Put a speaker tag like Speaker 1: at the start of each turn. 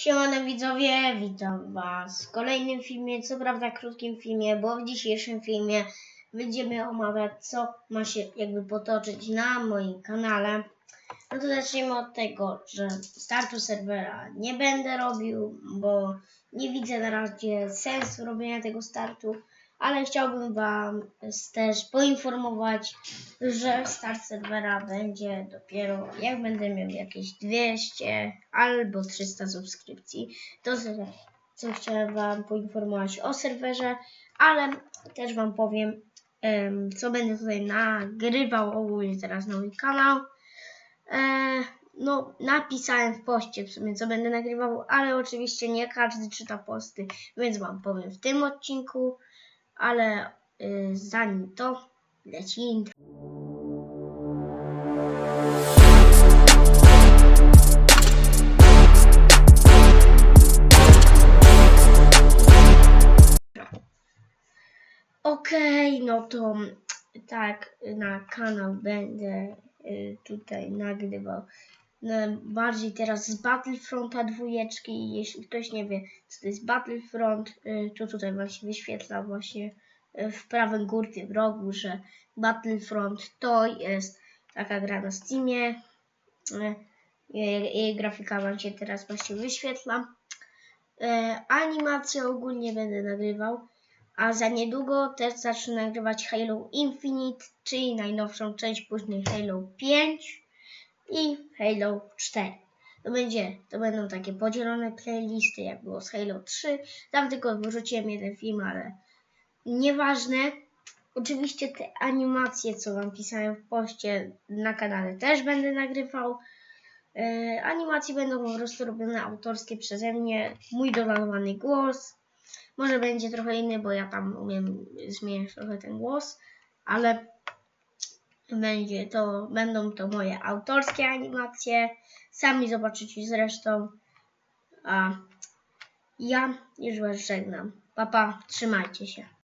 Speaker 1: Siemano widzowie, witam was w kolejnym filmie, co prawda krótkim filmie, bo w dzisiejszym filmie będziemy omawiać co ma się jakby potoczyć na moim kanale. No to zacznijmy od tego, że startu serwera nie będę robił, bo nie widzę na razie sensu robienia tego startu, ale chciałbym wam też poinformować, że start serwera będzie dopiero jak będę miał jakieś 200 albo 300 subskrypcji. To co chciałem wam poinformować o serwerze, ale też wam powiem, em, co będę tutaj nagrywał ogólnie teraz na mój kanał. E, no, napisałem w poście w sumie, co będę nagrywał, ale oczywiście nie każdy czyta posty, więc wam powiem w tym odcinku, ale y, zanim to leci intro. Okej, no to tak, na kanał będę y, tutaj nagrywał bardziej teraz z Battlefronta dwójeczki. Jeśli ktoś nie wie, co to jest Battlefront, y, to tutaj właśnie wyświetla właśnie y, w prawym górnym rogu, że Battlefront to jest taka gra na Steamie. Y, Jej, jej grafika wam się teraz właśnie wyświetla. E, Animację ogólnie będę nagrywał, a za niedługo też zacznę nagrywać Halo Infinite, czyli najnowszą część później Halo 5 i Halo 4. To będzie, to będą takie podzielone playlisty, jak było z Halo 3. Tam tylko wyrzuciłem jeden film, ale nieważne. Oczywiście te animacje, co wam pisałem w poście na kanale, też będę nagrywał. E, animacje będą po prostu robione autorskie przeze mnie, mój doładowany głos. Może będzie trochę inny, bo ja tam umiem zmieniać trochę ten głos, ale będzie to, będą to moje autorskie animacje. Sami zobaczycie zresztą. A ja już was żegnam. Papa, trzymajcie się.